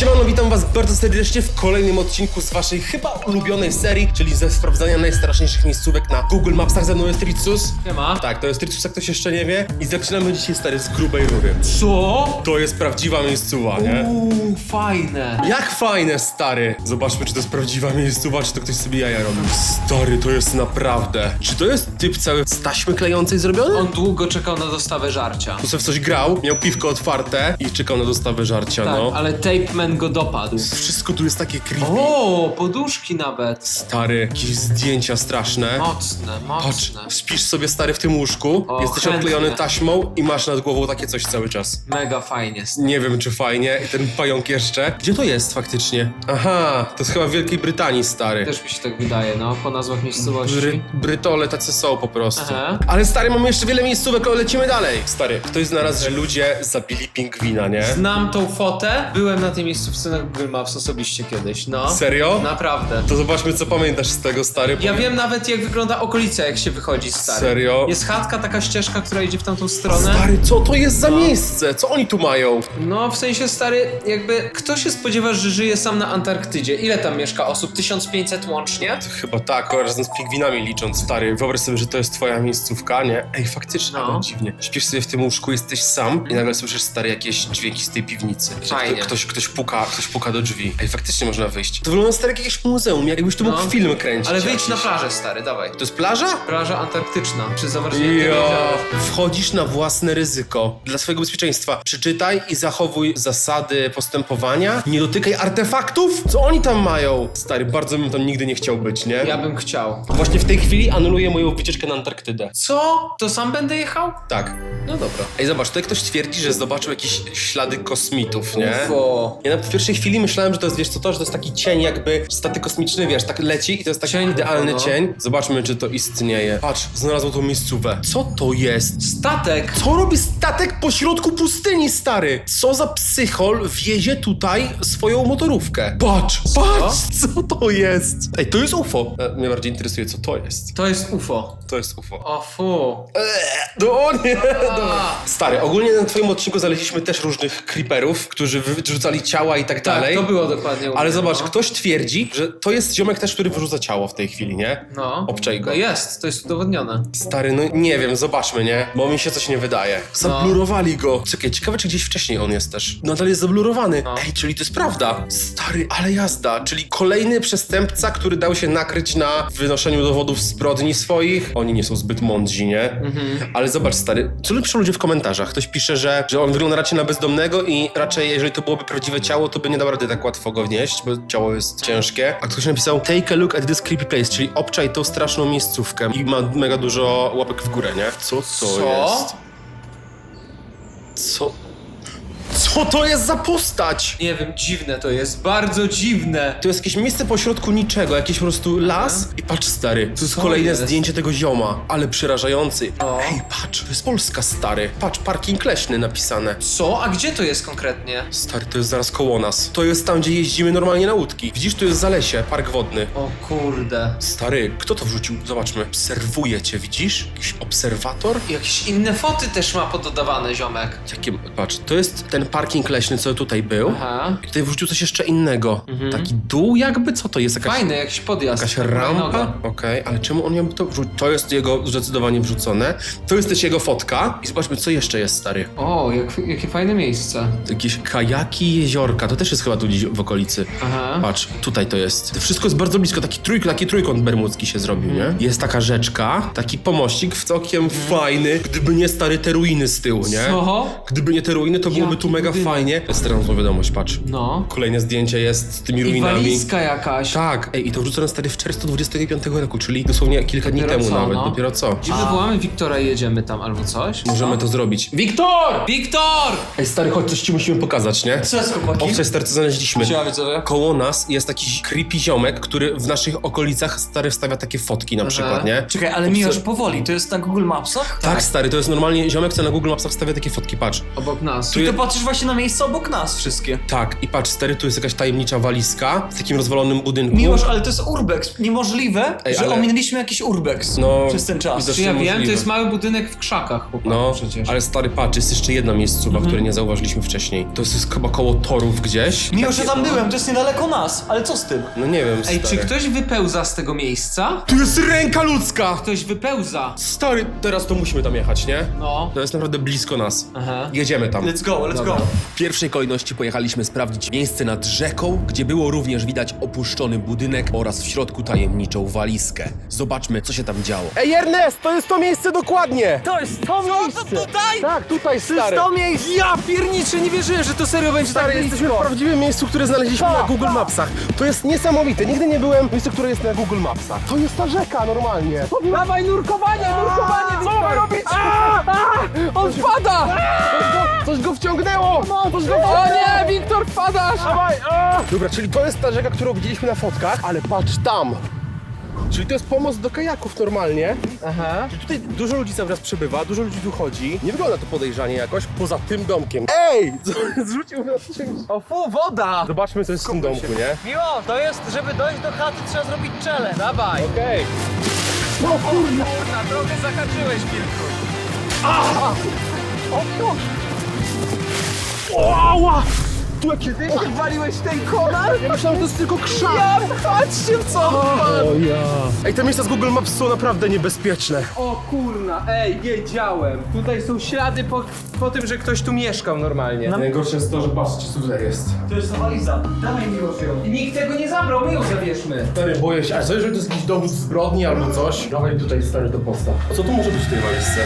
Siemano, witam was bardzo serdecznie w kolejnym odcinku z waszej chyba ulubionej serii, czyli ze sprawdzania najstraszniejszych miejscówek na Google Mapsach. Ze mną jest Tricus. Siema. Tak, to jest Tricus, jak ktoś jeszcze nie wie. I zaczynamy dzisiaj, stary, z grubej rury. Co? To jest prawdziwa miejscowa, nie? Uuu, fajne. Jak fajne, stary! Zobaczmy, czy to jest prawdziwa miejscowa, czy to ktoś sobie jaja robił. Stary, to jest naprawdę... Czy to jest typ cały z taśmy klejącej zrobiony? On długo czekał na dostawę żarcia. Tu sobie w coś grał, miał piwko otwarte i czekał na dostawę żarcia, Tak, no. ale Tape Man go dopadł. Wszystko tu jest takie creepy. O, poduszki nawet. Stary, jakieś zdjęcia straszne. Mocne, Patrz, mocne. śpisz sobie stary w tym łóżku, O, jesteś chętnie. oklejony taśmą i masz nad głową takie coś cały czas. Mega fajnie. Nie wiem, czy fajnie. I ten pająk jeszcze. Gdzie to jest faktycznie? Aha, to jest chyba w Wielkiej Brytanii, stary. Też mi się tak wydaje, no, po nazwach miejscowości. Bry, Brytole tacy są po prostu. Aha. Ale stary, mamy jeszcze wiele miejscówek, ale lecimy dalej. Stary, ktoś znalazł, że ludzie zabili pingwina, nie? Znam tą fotę. Byłem na tej miejscówce na Google Maps osobiście kiedyś, no. Serio? Naprawdę. To zobaczmy, co pamiętasz z tego, stary. Ja wiem nawet jak wygląda okolica, jak się wychodzi stary. Serio? Jest chatka, taka ścieżka, która idzie w tamtą stronę. Stary, co to jest za miejsce? Co oni tu mają? No, w sensie stary, jakby kto się spodziewa, że żyje sam na Antarktydzie? Ile tam mieszka osób? 1500 łącznie? Chyba tak, razem z pingwinami licząc, stary. Wyobraź sobie, że to jest twoja miejscówka, nie? Ej, faktycznie, No. no. dziwnie. Śpisz sobie w tym łóżku, jesteś sam i nagle słyszysz, stary, jakieś dźwięki z tej piwnicy. Że Fajnie. Kto, ktoś, ktoś puka, ktoś puka do drzwi. Ej, faktycznie można wyjść. To wygląda stary jak jakieś muzeum, jakbyś tu mógł No. film kręcić. Ale wyjdź jakiś. na plażę, stary, dawaj. To jest plaża? Plaża antarktyczna, przy zamarzniętym Jo, jeziorze. wchodzisz na własne ryzyko. Dla swojego bezpieczeństwa. Przeczytaj i zachowuj zasady postępowania. Nie dotykaj artefaktów. Co oni tam mają? Stary, bardzo bym tam nigdy nie chciał być, nie? Ja bym chciał. Właśnie w tej chwili anuluję moją wycieczkę na Antarktydę. Co? To sam będę jechał? Tak. No dobra. Ej, zobacz, tutaj ktoś twierdzi, że zobaczył jakieś ślady kosmitów, nie? UFO. Ja na w pierwszej chwili myślałem, że to jest, wiesz co to, że to jest taki cień jakby statek kosmiczny, wiesz, tak leci i to jest taki Cień, idealny no. cień. Zobaczmy, czy to istnieje. Patrz, znalazło tą miejscówę. Co to jest? Statek! Co robi statek pośrodku pustyni, stary? Co za psychol wiezie tutaj swoją motorówkę? Patrz, patrz, co to jest? Ej, to jest UFO. E, mnie bardziej interesuje, co to jest. To jest UFO. To jest UFO. O fu. No nie, A. no. Stary, ogólnie na twoim odcinku znaleźliśmy też różnych creeperów, którzy wyrzucali ciała i tak Tak, dalej. to było dokładnie Ale mnie, zobacz, no. ktoś twierdzi, że to jest ziomek też, który wyrzuca ciało w tej chwili, nie? No. Obczaj go. No jest, to jest udowodnione. Stary, no nie wiem, zobaczmy, nie? Bo mi się coś nie wydaje. Zablurowali go. Czekaj, ciekawe, czy gdzieś wcześniej on jest też. Nadal jest zablurowany. No. Ej, czyli to jest prawda. Stary, ale jazda. Czyli kolejny przestępca, który dał się nakryć na wynoszeniu dowodów zbrodni swoich. Oni nie są zbyt mądrzy, nie? Mhm. Ale zobacz, stary, co piszą ludzie w komentarzach? Ktoś pisze, że, że on wygląda raczej na bezdomnego i raczej, jeżeli to byłoby prawdziwe ciało, to by nie dał rady tak łatwo go wnieść, bo ciało jest ciężkie. A ktoś napisał, take a look at this creepy place, czyli obczaj tą straszną miejscówkę i ma mega dużo łapek w górę, nie? Co to Co? jest? Co? Co to jest za postać? Nie wiem, dziwne to jest, bardzo dziwne. To jest jakieś miejsce pośrodku niczego, jakiś po prostu las i patrz stary, to jest Co kolejne jest? zdjęcie tego zioma, ale przerażający. O. Ej, patrz, to jest Polska, stary. Patrz, parking leśny napisane. Co? A gdzie to jest konkretnie? Stary, to jest zaraz koło nas. To jest tam, gdzie jeździmy normalnie na łódki. Widzisz, tu jest Zalesie, park wodny. O kurde. Stary, kto to wrzucił? Zobaczmy. Obserwuje cię, widzisz? Jakiś obserwator? Jakieś inne foty też ma pododawane, ziomek. Jakie, patrz, to jest ten parking leśny, co tutaj był. Aha. I tutaj wrzucił coś jeszcze innego. Taki dół jakby? Co to jest? Jakaś, Fajny, jakiś podjazd. jakaś rampa? Okej, ale czemu on miałby to wrzucić? To jest jego zdecydowanie wrzucone. To jest też jego fotka. I zobaczmy, co jeszcze jest, stary. O, jak, jakie fajne miejsce. Jakieś kajaki, jeziorka. To też jest chyba tu gdzieś w okolicy. Aha. Patrz, tutaj to jest. To wszystko jest bardzo blisko. Taki, trójk, taki trójkąt bermudzki się zrobił, nie? Jest taka rzeczka, taki pomościk w całkiem fajny, gdyby nie stary te ruiny z tyłu, nie? Co? Gdyby nie te ruiny, to byłoby Jaki tu mega budynek. fajnie. Teraz tą wiadomość, patrz. No. Kolejne zdjęcie jest z tymi I ruinami. walizka jakaś. Tak, ej, i to wrzucone stary w czerwcu 25 roku, czyli dosłownie kilka dni Dopiero temu co, nawet, no. dopiero co. Gdzie wywołamy Wiktora i jedziemy tam albo coś? Możemy to zrobić. Wiktor! Wiktor! Ej, stary, chodź, coś ci musimy pokazać, nie? Co jest chłopaki? Owce stary, co znaleźliśmy. Siema widzowie. Koło nas jest taki creepy ziomek, który w naszych okolicach stary wstawia takie fotki na przykład, nie? Czekaj, ale Miłosz, powoli, to jest na Google Mapsach? Tak, stary, to jest normalnie ziomek, co na Google Mapsach wstawia takie fotki, patrz. Obok nas. Tu I je- patrzysz właśnie na miejsce obok nas wszystkie. Tak, i patrz, stary, tu jest jakaś tajemnicza walizka w takim rozwalonym budynku. Miłosz, ale to jest urbex. Niemożliwe, Ej, że ale- ominęliśmy jakiś urbex No, przez ten czas. widocznie Czy ja wiem, możliwe. to jest mały budynek w krzakach, chłopaki No, przecież. ale stary, patrz, jest jeszcze jedna miejscowa, której nie zauważyliśmy wcześniej. To jest chyba koło torów gdzieś. Miłosz, ja tam byłem, to jest niedaleko nas, ale co z tym? No nie wiem, Ej, stary. czy ktoś wypełza z tego miejsca? Tu jest ręka ludzka! Ktoś wypełza. Stary, teraz to musimy tam jechać, nie? No. To jest naprawdę blisko nas. Aha. Jedziemy tam. Let's go, let's go. W pierwszej kolejności pojechaliśmy sprawdzić miejsce nad rzeką, gdzie było również widać opuszczony budynek oraz w środku tajemniczą walizkę. Zobaczmy, co się tam działo. Ej, Ernest, to jest to miejsce dokładnie! To jest to miejsce! tutaj? Tak, tutaj, stary. miejsce! Ja pierniczę, nie wierzyłem, że to serio będzie Stary, tak jesteśmy w prawdziwym miejscu, które znaleźliśmy na Google Mapsach. To jest niesamowite. Nigdy nie byłem w miejscu, które jest na Google Mapsach. To jest ta rzeka normalnie. Dawaj nurkowanie, nurkowanie, wpadasz! Dawaj! Dobra, czyli to jest ta rzeka, którą widzieliśmy na fotkach, ale patrz tam! Czyli to jest pomost do kajaków normalnie. Aha. Czyli tutaj dużo ludzi cały czas przebywa, dużo ludzi tu chodzi. Nie wygląda to podejrzanie jakoś, poza tym domkiem. Ej! Co, zrzucił nas czymś. O fu, woda! Zobaczmy, co jest w tym domku, nie? Miło, to jest, żeby dojść do chaty trzeba zrobić czele. Dawaj. Okej. Na drogę zahaczyłeś, Wilku. Ała! Tu jakie ty? Waliłeś ten konar? Ja myślałem, że to jest tylko krzak. Ja, patrzcie w co. O ja. Ej, te miejsca z Google Maps są naprawdę niebezpieczne. O kurna, ej, wiedziałem. Tutaj są ślady po, po tym, że ktoś tu mieszkał normalnie. Najgorsze jest to, że patrzcie, co tutaj jest. To jest waliza. Dawaj mi ją. Nikt tego nie zabrał, my ją zabierzmy. Stary, boję się. A co jeżeli to jest jakiś dowód zbrodni albo coś? Dawaj tutaj stary do posta. Co tu może być w tej walizce?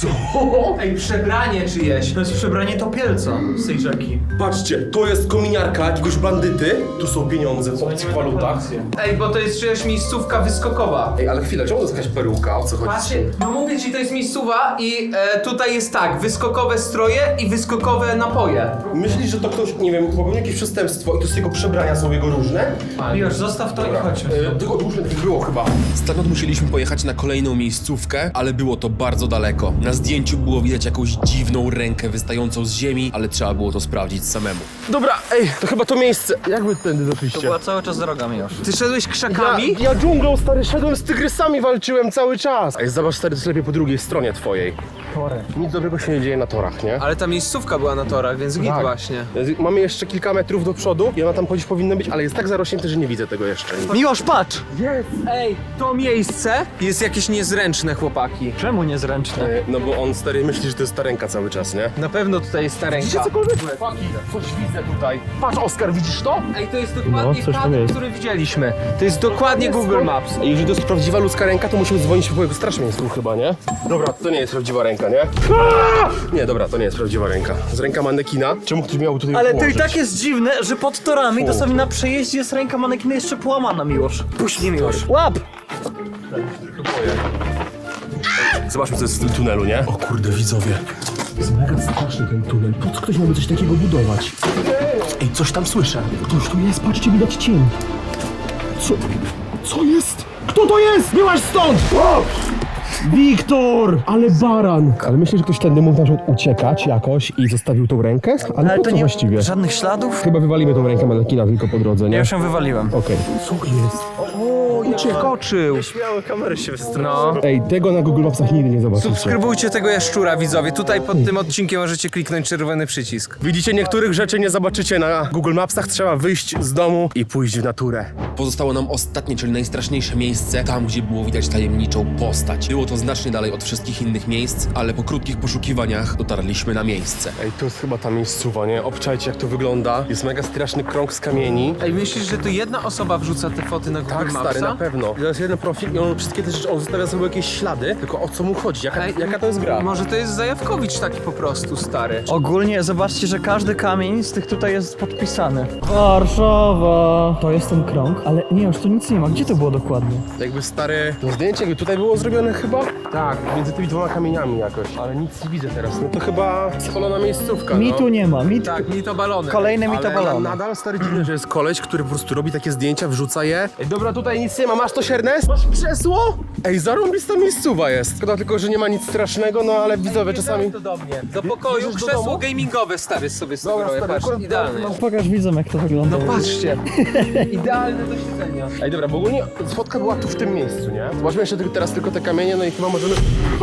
Co? Ej, przebranie czyjeś. To jest przebranie topielca z tej rzeki. Patrzcie, to jest kominiarka jakiegoś bandyty. Tu są pieniądze w obcych walutach. Ej, bo to jest czyjaś miejscówka wyskokowa. Ej, ale chwilę, czemu to jest jakaś peruka? O co chodzi? Patrzcie, no mówię ci, to jest miejscowa i e, tutaj jest tak, wyskokowe stroje i wyskokowe napoje. Myślisz, że to ktoś, nie wiem, popełnił jakieś przestępstwo i to z jego przebrania są jego różne? Miłosz, zostaw to i chodźmy. E, tylko tych było chyba. Stamtąd musieliśmy pojechać na kolejną miejscówkę, ale było to bardzo daleko. Na zdjęciu było widać jakąś dziwną rękę wystającą z ziemi, ale trzeba było to sprawdzić samemu. Dobra, ej, to chyba to miejsce. Jak wy tędy To doszliście? była cały czas droga, Miłosz. Ty szedłeś krzakami? Ja, ja dżunglą, stary, szedłem z tygrysami, walczyłem cały czas. Ej, zobacz, stary, to jest lepiej po drugiej stronie twojej. Nic dobrego się nie dzieje na torach, nie? Ale ta miejscówka była na torach, więc git Tak. właśnie. Mamy jeszcze kilka metrów do przodu i ona tam chodzić powinna być, ale jest tak zarośnięte, że nie widzę tego jeszcze. Miłosz, patrz! Ej, to miejsce jest jakieś niezręczne, chłopaki. Czemu niezręczne? E, No bo on, stary, myśli, że to jest ta ręka cały czas, nie? Na pewno tutaj jest ta Widzicie ręka. cokolwiek? Chłopaki, coś widzę tutaj. Patrz, Oskar, widzisz to? Ej, to jest dokładnie kadr, który widzieliśmy. To jest dokładnie Google Maps. I jeżeli to jest prawdziwa ludzka ręka, to musimy dzwonić po jego straż miejską chyba, nie? Dobra, to nie jest prawdziwa ręka, nie? Nie, dobra, to nie jest prawdziwa ręka. Z ręka manekina. Czemu ktoś miał tutaj Ale to i położyć? tak jest dziwne, że pod torami dosłownie na przejeździe jest ręka manekina jeszcze połamana, Miłosz. Puść mnie, Miłosz. Łap! Zobaczmy, co jest w tym tunelu, nie? O kurde, widzowie. Jest mega straszny ten tunel. Po co ktoś miałby coś takiego budować? Ej, coś tam słyszę. Ktoś tu jest, patrzcie, widać cień. Co? Co jest? Kto to jest? Byłaś stąd! O! Wiktor! Ale baran! Ale myślę, że ktoś tędy mógł na przykład uciekać jakoś i zostawił tą rękę? Ale, po co właściwie? żadnych śladów? Chyba wywalimy tą rękę manekina tylko po drodze, nie? Ja już ją wywaliłem. Okej. Co jest? Uciekł. Śmiałe kamery się No. Ej, tego na Google Mapsach nigdy nie zobaczycie. Subskrybujcie tego jaszczura, widzowie. Tutaj pod tym odcinkiem możecie kliknąć czerwony przycisk. Widzicie, niektórych rzeczy nie zobaczycie na Google Mapsach. Trzeba wyjść z domu i pójść w naturę. Pozostało nam ostatnie, czyli najstraszniejsze miejsce, tam gdzie było widać tajemniczą postać. Było to znacznie dalej od wszystkich innych miejsc, ale po krótkich poszukiwaniach dotarliśmy na miejsce. Ej, to jest chyba ta miejscowa, nie? Obczajcie jak to wygląda. Jest mega straszny krąg z kamieni. Ej, myślisz, że to jedna osoba wrzuca te foty na Google Tak, Mapsa? stary, na pewno. To jest jeden profil i on wszystkie te rzeczy, on zostawia sobie jakieś ślady, tylko o co mu chodzi? Jaka, Ej, jaka to jest gra? Może to jest Zajawkowicz taki po prostu, stary. Ogólnie zobaczcie, że każdy kamień z tych tutaj jest podpisany. Warszawa! To jest ten krąg, ale nie, już tu nic nie ma. Gdzie to było dokładnie? Jakby stary, to zdjęcie jakby tutaj było zrobione chyba Tak, między tymi dwoma kamieniami jakoś. Ale nic nie widzę teraz. No to chyba spalona miejscówka, Mi no. tu nie ma, mi tu... Tak, mi to balony. Kolejne mi to Ale balony. nadal stary dziwne, że jest koleś, który po prostu robi takie zdjęcia, wrzuca je. Ej, dobra, tutaj nic nie ma. Masz to Ernest? Masz krzesło? Ej, zarąbista miejscowa jest. Szkoda tylko, że nie ma nic strasznego, no ale widzowie czasami... to do mnie. Do pokoju Bierzesz do krzesło domu? gamingowe stary sobie Dobra, sugeruję, stary, patrz, akurat- idealne. no, Pokaż widzom jak to wygląda. No patrzcie. Idealne do siedzenia. Ej, dobra, bo ogólnie fotka była tu w tym miejscu, nie? Zobaczmy jeszcze tylko- teraz tylko te kamienie, no i chyba możemy...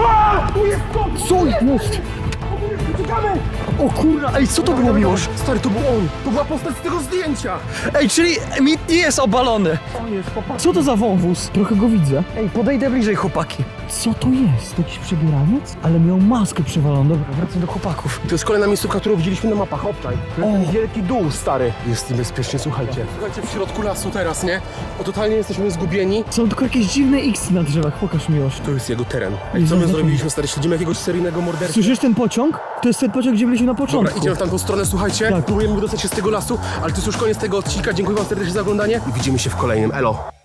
A! Tu jest to! Co jest? Czekamy! O kurna, ej, co to było Miłosz? Stary, to był on! To była postać z tego zdjęcia! Ej, czyli mit nie jest obalony. O jest, popatrz. Co to za wąwóz? Trochę go widzę. Ej, podejdę bliżej, chłopaki. Co to jest? Jakiś przebieraniec? Ale miał maskę przywaloną. Dobra, wracam do chłopaków. To jest kolejna miejscówka, którą widzieliśmy na mapach, obczaj. To jest O. ten wielki dół, stary. Jest niebezpiecznie, słuchajcie. Słuchajcie, w środku lasu teraz, nie? O, totalnie jesteśmy zgubieni. Są tylko jakieś dziwne X na drzewach. Pokaż Miłosz. To jest jego teren. Ej, co my zrobiliśmy, stary? Śledzimy jakiegoś seryjnego mordercę. Słyszysz ten pociąg? To jest ten pociąg, gdzie byliśmy na Dobra, początku. idziemy w tamtą stronę, słuchajcie. Tak. Próbujemy wydostać się z tego lasu, ale to jest już koniec tego odcinka. Dziękuję wam serdecznie za oglądanie i widzimy się w kolejnym. Elo.